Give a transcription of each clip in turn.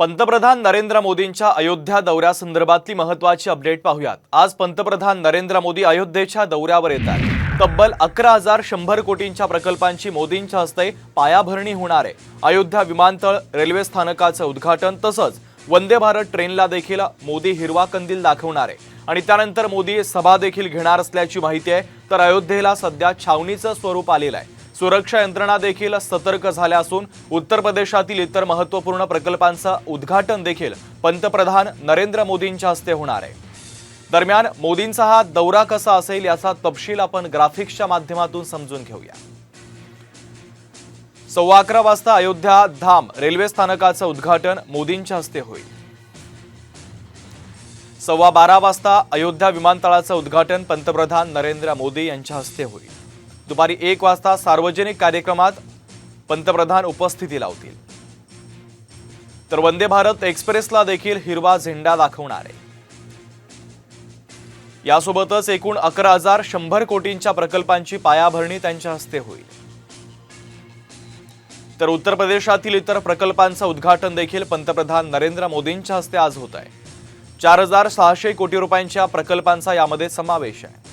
पंतप्रधान नरेंद्र मोदींच्या अयोध्या दौऱ्यासंदर्भातली महत्वाची अपडेट पाहूयात. आज पंतप्रधान नरेंद्र मोदी अयोध्येच्या दौऱ्यावर येतात तब्बल अकरा हजार शंभर कोटींच्या प्रकल्पांची मोदींच्या हस्ते पायाभरणी होणार आहे. अयोध्या विमानतळ रेल्वे स्थानकाचं उद्घाटन तसंच वंदे भारत ट्रेनला देखील मोदी हिरवा कंदील दाखवणार आहे. आणि त्यानंतर मोदी सभा देखील घेणार असल्याची माहिती आहे. तर अयोध्येला सध्या छावणीचं स्वरूप आलेलं आहे. सुरक्षा यंत्रणा देखील सतर्क झाल्या असून उत्तर प्रदेशातील इतर महत्त्वपूर्ण प्रकल्पांचं उद्घाटन देखील पंतप्रधान नरेंद्र मोदींच्या हस्ते होणार आहे. दरम्यान मोदींचा हा दौरा कसा असेल याचा तपशील आपण ग्राफिक्सच्या माध्यमातून समजून घेऊया. सव्वा अकरा वाजता अयोध्या धाम रेल्वे स्थानकाचं उद्घाटन मोदींच्या हस्ते होईल. सव्वा बारा वाजता अयोध्या विमानतळाचं उद्घाटन पंतप्रधान नरेंद्र मोदी यांच्या हस्ते होईल. दुपारी एक वाजता सार्वजनिक कार्यक्रमात पंतप्रधान उपस्थिती लावतील तर वंदे भारत एक्सप्रेसला देखील हिरवा झेंडा दाखवणार आहे. यासोबतच एकूण अकरा हजार शंभर कोटींच्या प्रकल्पांची पायाभरणी त्यांच्या हस्ते होईल. तर उत्तर प्रदेशातील इतर प्रकल्पांचं उद्घाटन देखील पंतप्रधान नरेंद्र मोदींच्या हस्ते आज होत आहे. चार हजार सहाशे कोटी रुपयांच्या प्रकल्पांचा यामध्ये समावेश आहे.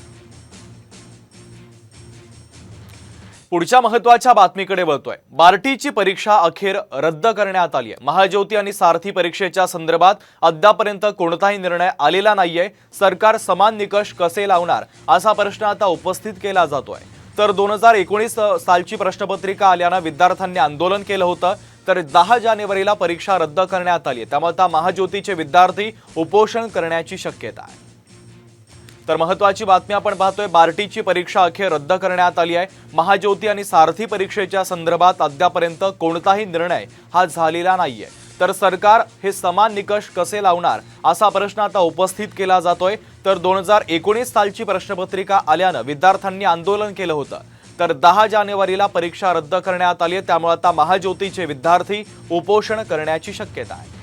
पुढच्या महत्त्वाच्या बातमीकडे वळतोय. बार्टीची परीक्षा अखेर रद्द करण्यात आली आहे महाज्योती आणि सारथी परीक्षेच्या संदर्भात अद्यापर्यंत कोणताही निर्णय आलेला नाहीये. सरकार समान निकष कसे लावणार असा प्रश्न आता उपस्थित केला जातोय. तर दोन हजार एकोणीस सालची प्रश्नपत्रिका आल्यानं विद्यार्थ्यांनी आंदोलन केलं होतं. तर दहा जानेवारीला परीक्षा रद्द करण्यात आली आहे त्यामुळे आता महाज्योतीचे विद्यार्थी उपोषण करण्याची शक्यता आहे. तर महत्वाची बातमी आपण पाहतोय बार्टीची परीक्षा अखेर रद्द करण्यात आली आहे. महाज्योती आणि सारथी परीक्षेच्या संदर्भात अद्यापर्यंत कोणताही निर्णय हा झालेला नाहीये. तर सरकार हे समान निकष कसे लावणार असा प्रश्न आता उपस्थित केला जातोय. तर दोन हजार एकोणीस सालची प्रश्नपत्रिका आल्यानं विद्यार्थ्यांनी आंदोलन केलं होतं. तर दहा जानेवारीला परीक्षा रद्द करण्यात आली आहे. त्यामुळे आता महाज्योतीचे विद्यार्थी उपोषण करण्याची शक्यता आहे.